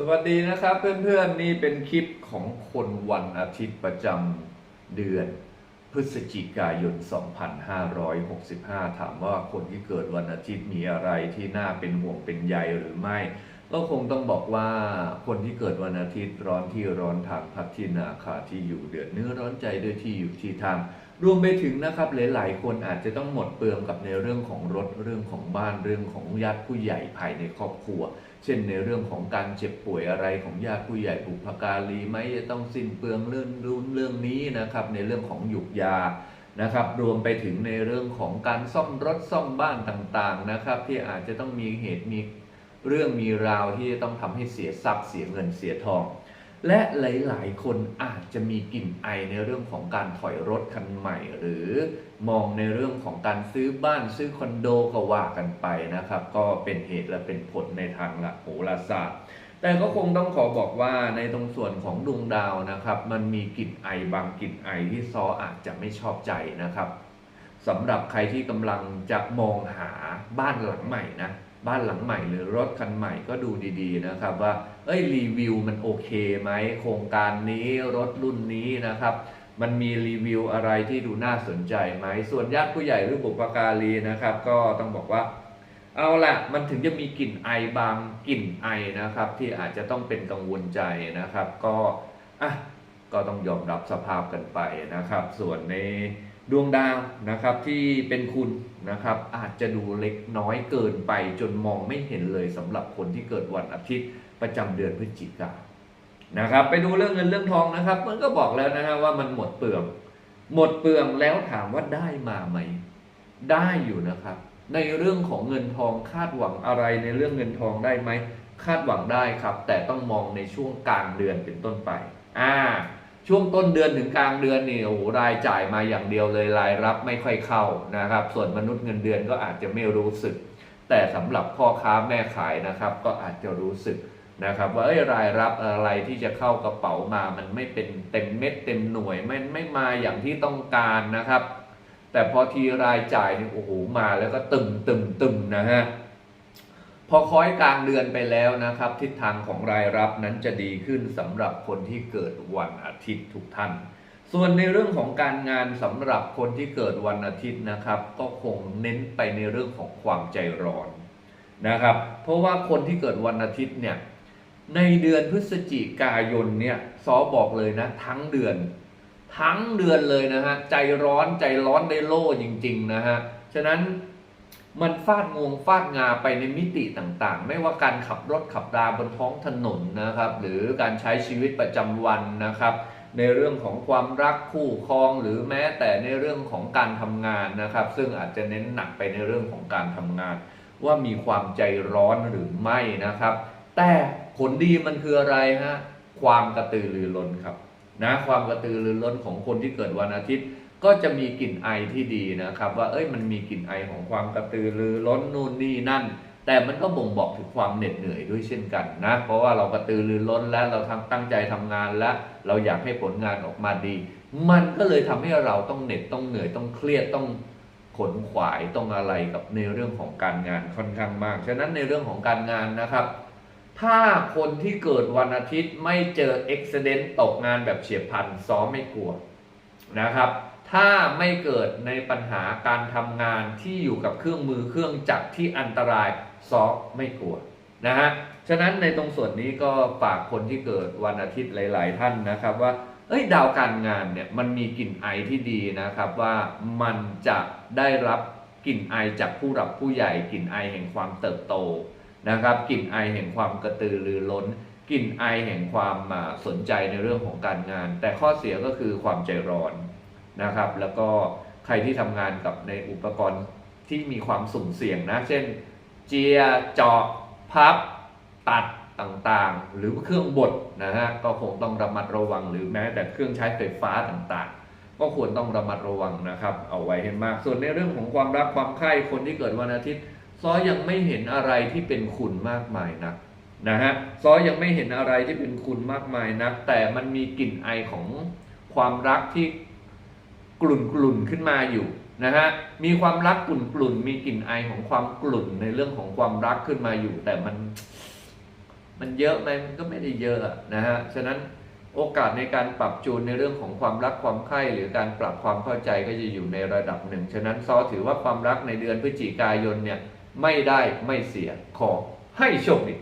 สวัสดีนะครับเพื่อนๆนี่เป็นคลิปของคนวันอาทิตย์ประจำเดือน พฤศจิกายน 2565 ถามว่าคนที่เกิดวันอาทิตย์มีอะไรที่น่าเป็นห่วงเป็นใยหรือไม่ ก็คงต้องบอกว่าคนที่เกิดวันอาทิตย์ร้อนที่ร้อนทางพักที่นาคาที่อยู่เดือดเนื้อร้อนใจด้วยที่อยู่ที่ทางรวมไปถึงนะครับหลายๆ คนอาจจะต้องหมดเปลืองกับในเรื่องของรถเรื่องของบ้านเรื่องของญาติผู้ใหญ่ภายในครอบครัว เช่นในเรื่องของการเจ็บป่วยอะไรของญาติผู้ใหญ่บุพการีไหมจะต้องสิ้นเปลืองเรื่องรุ่นเรื่องนี้นะครับในเรื่องของหยุกยานะครับรวมไปถึงในเรื่องของการซ่อมรถซ่อมบ้านต่างๆนะครับที่อาจจะต้องมีเหตุมี เรื่องมีราวที่จะต้องทำให้เสียทรัพย์เสียเงินเสียทอง และหลาย ๆ คนอาจจะมีกลิ่นไอในเรื่องของการถอยรถคันใหม่ หรือมองในเรื่องของการซื้อบ้านซื้อคอนโดก็ว่ากันไปนะครับ ก็เป็นเหตุและเป็นผลในทางหลักโหราศาสตร์แต่ก็คงต้องขอบอกว่าในตรงส่วนของดวงดาวนะครับ มันมีกลิ่นไอบางกลิ่นไอที่ซออาจจะไม่ชอบใจนะครับสำหรับใครที่กำลังจะมองหาบ้านหลังใหม่นะ บ้านหลังใหม่หรือรถคันใหม่ก็ดูดีๆนะครับว่าเอ้ยรีวิวมันโอเคไหมโครงการนี้รถรุ่นนี้นะครับ มันมีรีวิวอะไรที่ดูน่าสนใจไหมส่วนญาติผู้ใหญ่หรือบุปการีนะครับ ก็ต้องบอกว่า เอาละมันถึงจะมีกลิ่นไอบางกลิ่นไอนะครับ ที่อาจจะต้องเป็นกังวลใจนะครับ ก็อะก็ต้องยอมรับสภาพกันไปนะครับ ส่วนใน ดวงดาวนะครับที่เป็นคุณนะครับอาจจะดูเล็กน้อยเกินไปจนมองไม่เห็นเลยสำหรับคนที่เกิดวันอาทิตย์ประจำเดือนพฤศจิกานนะครับ ไปดูเรื่องเงินเรื่องทองนะครับ มันก็บอกแล้วนะฮะว่ามันหมดเปลือง หมดเปลืองแล้วถามว่าได้มาไหม ได้อยู่นะครับ ในเรื่องของเงินทองคาดหวังอะไรในเรื่องเงินทองได้ไหมคาดหวังได้ครับ แต่ต้องมองในช่วงกลางเดือนเป็นต้นไป อ่า ช่วงต้นเดือนถึงกลางเดือนนี่โอ้โหรายจ่ายมาอย่างเดียวเลยรายรับไม่ค่อยเข้านะครับ ส่วนมนุษย์เงินเดือนก็อาจจะไม่รู้สึก แต่สำหรับพ่อค้าแม่ขายนะครับ ก็อาจจะรู้สึกนะครับว่าเอ้ยรายรับอะไรที่จะเข้ากระเป๋ามามันไม่เป็นเต็มเม็ดเต็มหน่วยไม่ไม่มาอย่างที่ต้องการนะครับ แต่พอทีรายจ่ายนี่โอ้โหมาแล้วก็ตึมตึมตึมนะฮะ พอค้อยกลางเดือนไปแล้วนะครับ ทิศทางของรายรับนั้นจะดีขึ้นสำหรับคนที่เกิดวันอาทิตย์ทุกท่าน ส่วนในเรื่องของการงานสำหรับคนที่เกิดวันอาทิตย์นะครับ ก็คงเน้นไปในเรื่องของความใจร้อนนะครับ เพราะว่าคนที่เกิดวันอาทิตย์เนี่ยในเดือนพฤศจิกายนเนี่ยซอบอกเลยนะ ทั้งเดือน ทั้งเดือนเลยนะฮะใจร้อนใจร้อนได้โล่จริง ๆ นะฮะฉะนั้น มันฟาดงงฟาดงาไปในมิติต่างๆ ไม่ว่าการขับรถขับราบนท้องถนนนะครับ หรือการใช้ชีวิตประจำวันนะครับ ในเรื่องของความรักคู่ครองหรือแม้แต่ในเรื่องของการทำงานนะครับ ซึ่งอาจจะเน้นหนักไปในเรื่องของการทำงาน ว่ามีความใจร้อนหรือไม่นะครับ แต่ผลดีมันคืออะไรฮะความกระตือรือร้นครับนะความกระตือรือร้นของคนที่เกิดวันอาทิตย์ ก็จะมีกลิ่นไอที่ดีนะครับ ว่าเอ้ยมันมีกลิ่นไอของความกระตือรือร้นนู่นนี่นั่น แต่มันก็บ่งบอกถึงความเหน็ดเหนื่อยด้วยเช่นกันนะ เพราะว่าเรากระตือรือร้นและเราทำตั้งใจทำงานและเราอยากให้ผลงานออกมาดี มันก็เลยทำให้เราต้องเหน็ดต้องเหนื่อยต้องเครียดต้องขนขวายต้องอะไรกับในเรื่องของการงานค่อนข้างมาก ฉะนั้นในเรื่องของการงานนะครับ ถ้าคนที่เกิดวันอาทิตย์ไม่เจอเอุบิเหตุตกงานแบบเฉียบพลันซ้อมไม่กลัวนะครับ ถ้าไม่เกิดในปัญหาการทำงานที่อยู่กับเครื่องมือเครื่องจักรที่อันตรายซอมไม่กลัวนะฮะฉะนั้นในตรงส่วนนี้ก็ฝากคนที่เกิดวันอาทิตย์หลาย ๆ ท่านนะครับว่าเอ้ยดาวการงานเนี่ยมันมีกลิ่นไอที่ดีนะครับว่ามันจะได้รับกลิ่นไอจากผู้หลักผู้ใหญ่กลิ่นไอแห่งความเติบโตนะครับกลิ่นไอแห่งความกระตือรือร้นกลิ่นไอแห่งความสนใจในเรื่องของการงาน แต่ข้อเสียก็คือความใจร้อน นะครับ แล้วก็ใครที่ทำงานกับในอุปกรณ์ที่มีความสุ่มเสี่ยงนะ เช่น เจียเจาะพับ ตัดต่างๆ หรือเครื่องบดนะฮะก็คงต้องระมัดระวังหรือแม้แต่เครื่องใช้ไฟฟ้าต่างๆ ก็ควรต้องระมัดระวังนะครับ เอาไว้ให้มาก ส่วนในเรื่องของความรักความใคร่คนที่เกิดวันอาทิตย์ซอยังไม่เห็นอะไรที่เป็นคุณมากมายนักนะฮะซอยังไม่เห็นอะไรที่เป็นคุณมากมายนักแต่มันมีกลิ่นไอของความรักที่ กลุ่นกลุ่นๆขึ้นมาอยู่นะฮะมีความรักกลุ่นกลุ่นๆมีกลิ่นไอของความกลุ่นในเรื่องของความรักขึ้นมาอยู่ แต่มัน มันเยอะไหมมันก็ไม่ได้เยอะอะนะฮะฉะนั้นโอกาสในการปรับจูนในเรื่องของความรักความใคร่หรือการปรับความเข้าใจก็จะอยู่ในระดับหนึ่ง ฉะนั้นซอถือว่าความรักในเดือนพฤศจิกายนเนี่ยไม่ได้ไม่เสียขอให้โชคดี